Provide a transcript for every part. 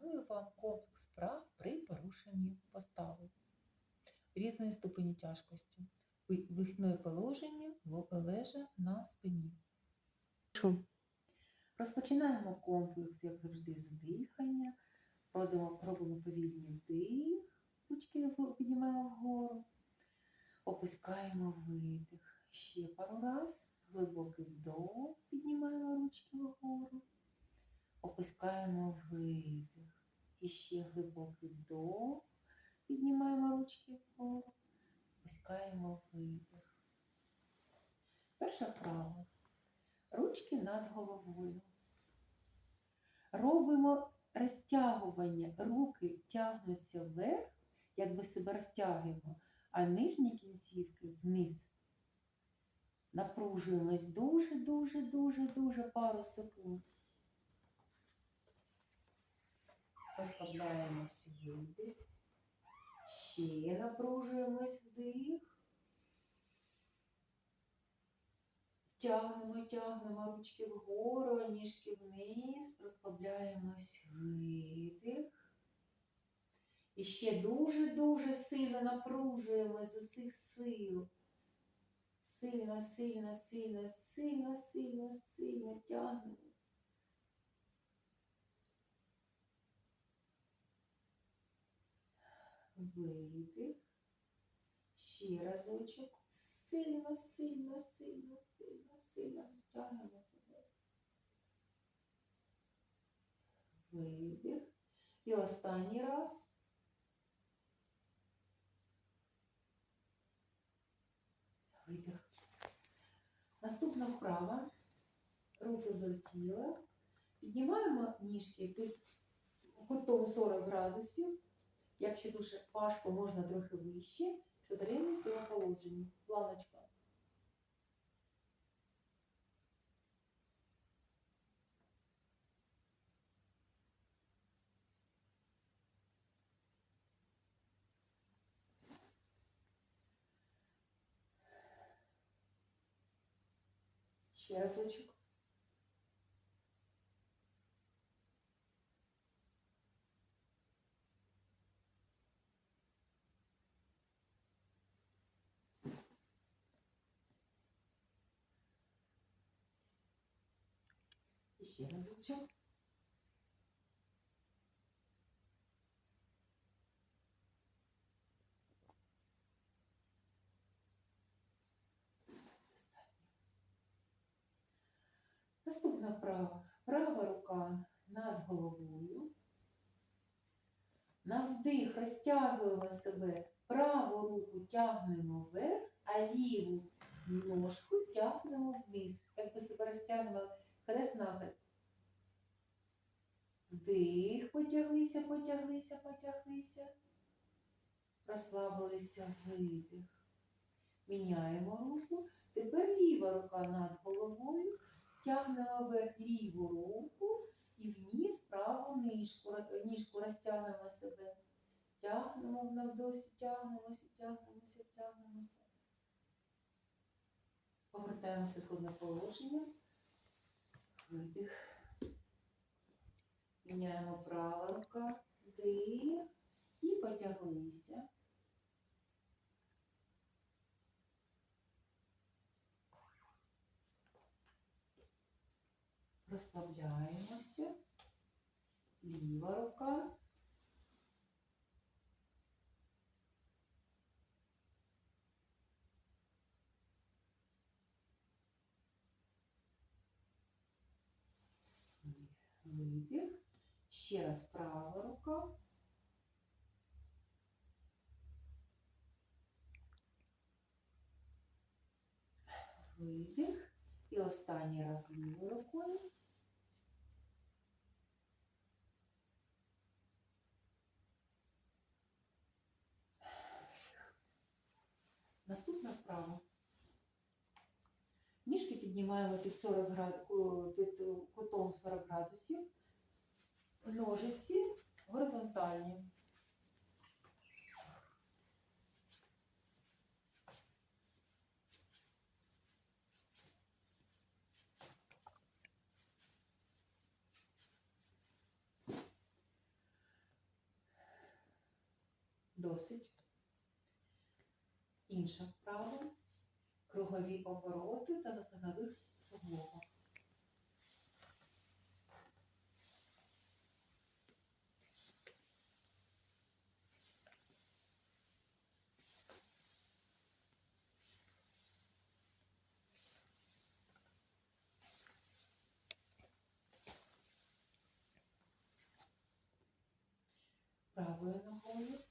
Пропоную вам комплекс вправ при порушенні постави різної ступені тяжкості. Ви- Вихідне положення лежа на спині. Розпочинаємо комплекс, як завжди, з дихання. Робимо повільний вдих, ручки піднімаємо вгору, опускаємо видих. Ще пару раз, глибокий вдох, піднімаємо ручки вгору, опускаємо видих. І ще глибокий вдох, піднімаємо ручки вгору, опускаємо видих. Перша вправа. Ручки над головою. Робимо розтягування. Руки тягнуться вверх, якби себе розтягуємо, а нижні кінцівки вниз. Напружуємось дуже, дуже, дуже, дуже пару секунд. Розслабляємось видих. Ще напружуємось вдих. Тягнемо, тягнемо ручки вгору, ніжки вниз, розслабляємось видих. І ще дуже-дуже сильно напружуємось з усіх сил. Сильно, сильно, сильно, сильно, сильно, сильно тягнемо. Видих. Ще разочок. Сильно, сильно, сильно, сильно, сильно розтягнемо себе. Видих. І останній раз. Видих. Наступна вправа. Руки до тіла. Піднімаємо ніжки під кутом 40 градусів. Якщо дуже важко, можна трохи вище. Затримуйся в положенні. Планочка. Ще разочок. І ще разочок. Наступна вправа. Права рука над головою. На вдих розтягуємо себе. Праву руку тягнемо вверх, а ліву ножку тягнемо вниз. Якби себе розтягнули хрест-нахрест. Вдих, потяглися, потяглися, потяглися. Розслабилися, видих. Міняємо руку. Тепер ліва рука над головою. Тягнемо вверх ліву руку і вниз праву ніжку. Ніжку розтягнемо себе. Тягнемо навдосі, тягнемося, тягнемося, тягнемося. Повертаємося в сходне положення. Видих. Міняємо права рука, вдих і потяглися. Розслабляємося. Ліва рука. Видих. Ще раз права рука. Видих. І останній раз лівою рукою. Наступна вправа. Ніжки піднімаємо під 40 град... під кутом 40 градусів. Ножиці горизонтальні. Досить. Інша вправа. Кругові обороти та застанових суглобах. Правою ногою.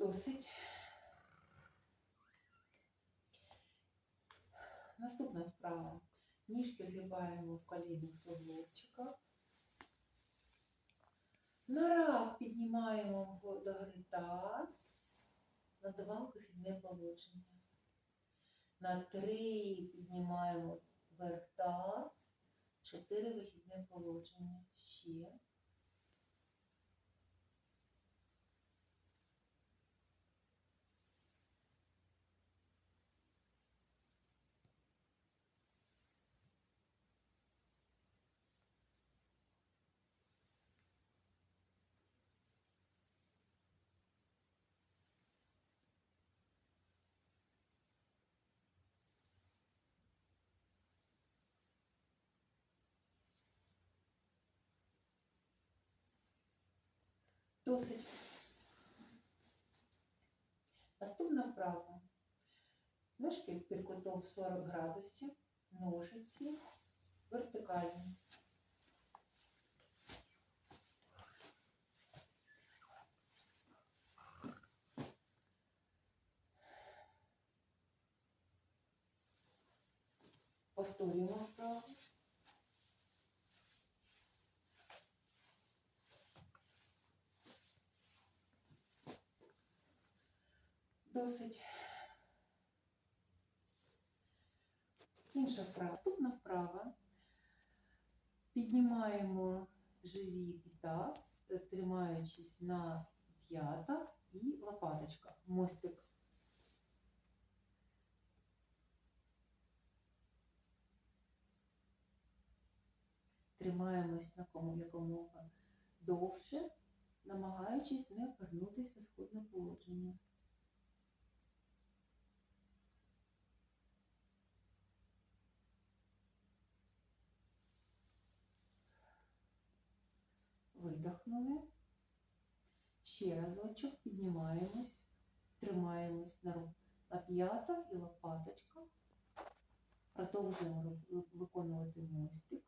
Досить. Наступна вправа. Ніжки згибаємо в колінних суглобчиках. На раз піднімаємо до гори таз. На два вихідне положення. На три піднімаємо вверх таз. Чотири вихідне положення. Ще. Досить. Наступна вправа. Ножки під кутом 40 градусів, ножиці вертикальні. Повторюємо вправу. Досить. Інша вправа. Наступна вправа. Піднімаємо живіт і таз, е, тримаючись на п'ятах і лопаточках. Мостик. Тримаємось на кому якомога довше, намагаючись не повернутися в ісходне положення. Видохнули. Ще разочок піднімаємось, тримаємось на, ру- на п'ятах і лопаточках. Продовжуємо виконувати мостик.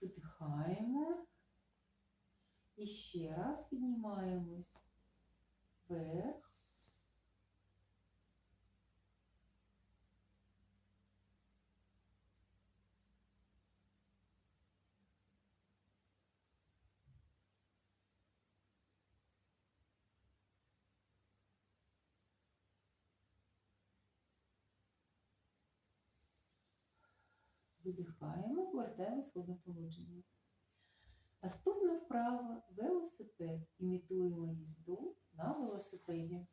Видихаємо. І ще раз піднімаємось вверх. Видихаємо, повертаємось в сходне положення. Наступна вправа велосипед. Імітуємо їзду на велосипеді.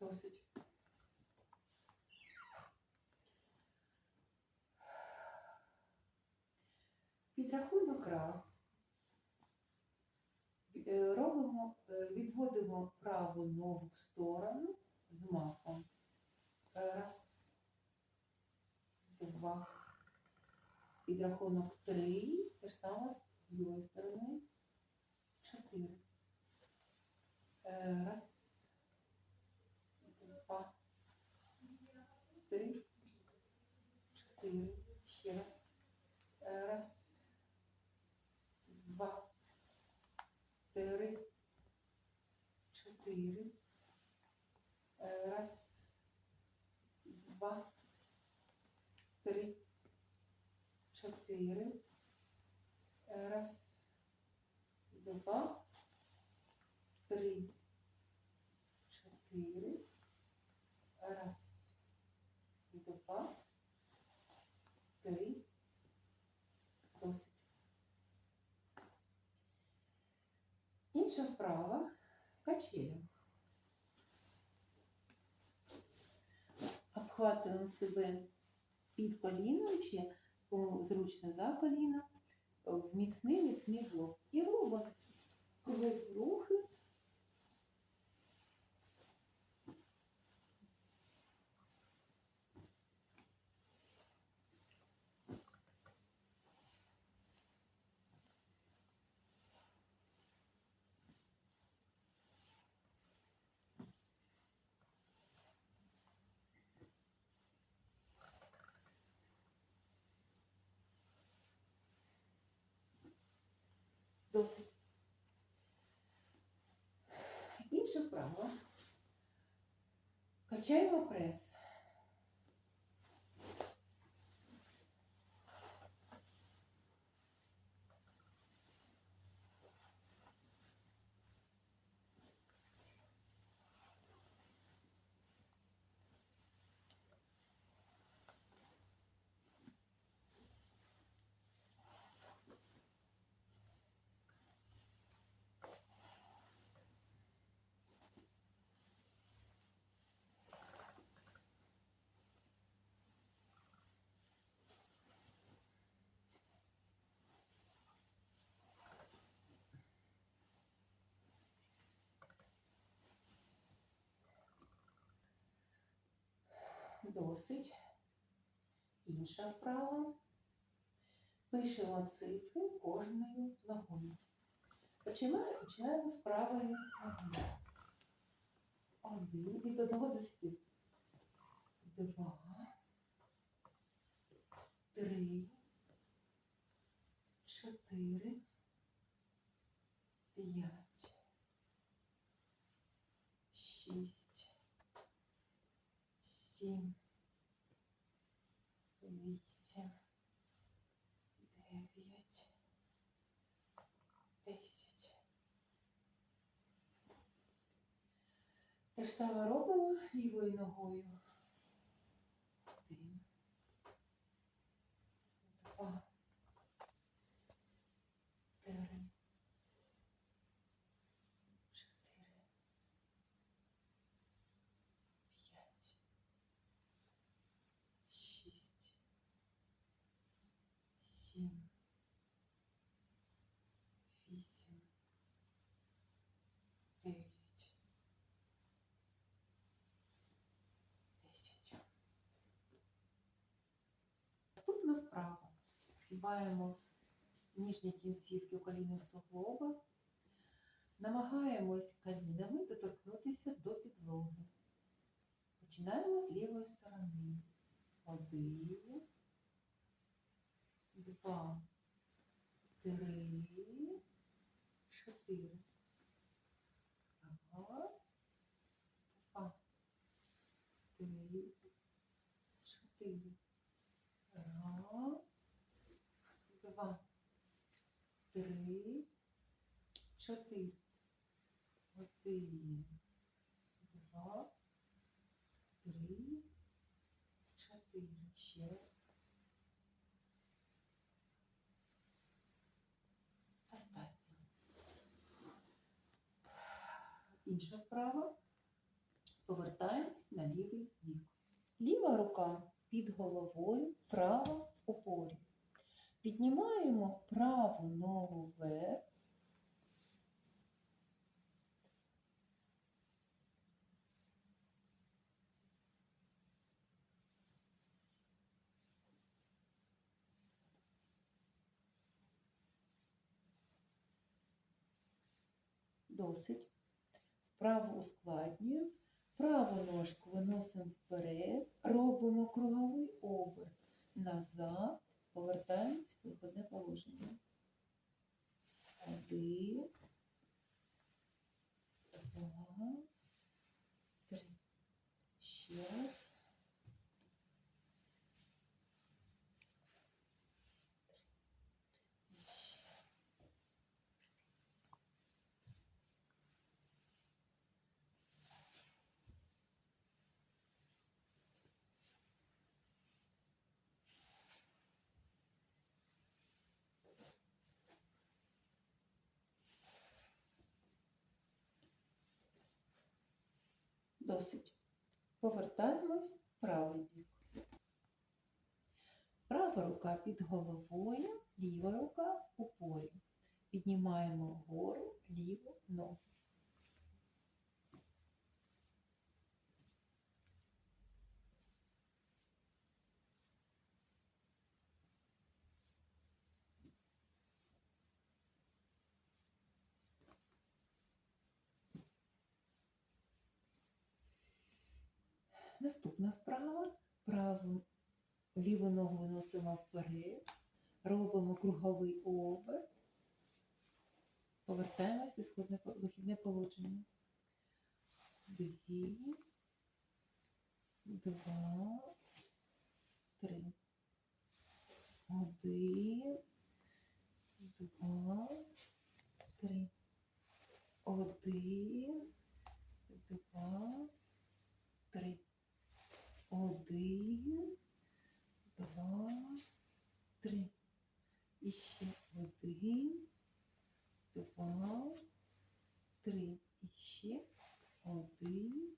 Досить. Підрахунок. Е, Робимо, е, відводимо праву ногу в сторону з махом. Раз, два. Підрахунок три. Те ж саме з другої сторони. Чотири. Е, Раз, два, три, чотири. Ще раз. Е, Раз, два, чотири. Раз, два, три, чотири. Раз, два, три. Досить. Інша вправа качеля. Обхватуємо себе під коліном зручно за коліна, в міцний міцний блок. І робимо кругові рухи. Досить. Інша вправа. Качаємо прес. Досить. Інша вправа. Пишемо цифри кожною ногою. Починаємо, починаємо з правої ноги. Один від одного до десяти. Два. Три. Чотири. П'ять. Шість. Сім. Вісім. Дев'ять. Десять. Те ж саме робимо лівою ногою. Один. Два. Три. Чотири. П'ять. Шість. Сім. Вісім. Дев'ять. Десять. Наступна вправа. Згибаємо ніжні кінцівки у колінних суглобах. Намагаємось колінами доторкнутися до підлоги. Починаємо з лівої сторони. Один, два, три, чотири. Раз, два, три, чотири. Раз, два, три, чотири. Один, два, три, чотири. Ще раз. Достатньо. Інша вправа. Повертаємось на лівий бік. Ліва рука під головою, права в опорі. Піднімаємо праву ногу вверх. Досить. Вправо ускладнюємо. Праву ножку виносимо вперед, робимо круговий оберт назад, повертаємось в виходне положення. Один, два, три. Ще раз. Досить. Повертаємось в правий бік. Права рука під головою, ліва рука у полі. Піднімаємо вгору ліву ногу. Наступна вправа. Праву ліву ногу виносимо вперед. Робимо круговий оберт. Повертаємось в ісходне вихідне положення. Дві, два, три. Один, два, три. Один, два. Один, два, три. І ще один, два, три. І ще один,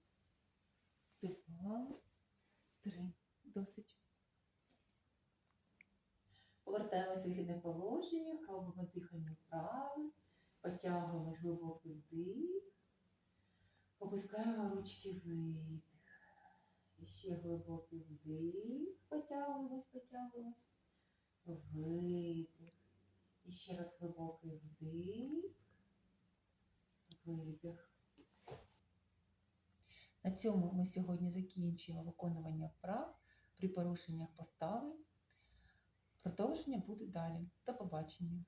два, три. Досить. Повертаємося в вихідне положення, робимо дихання вправо, потягуємось глибокий вдих, опускаємо ручки видих. І ще глибокий вдих, потягуємось, потягуємось, видих. І ще раз глибокий вдих, видих. На цьому ми сьогодні закінчуємо виконування вправ при порушеннях постави. Продовження буде далі. До побачення.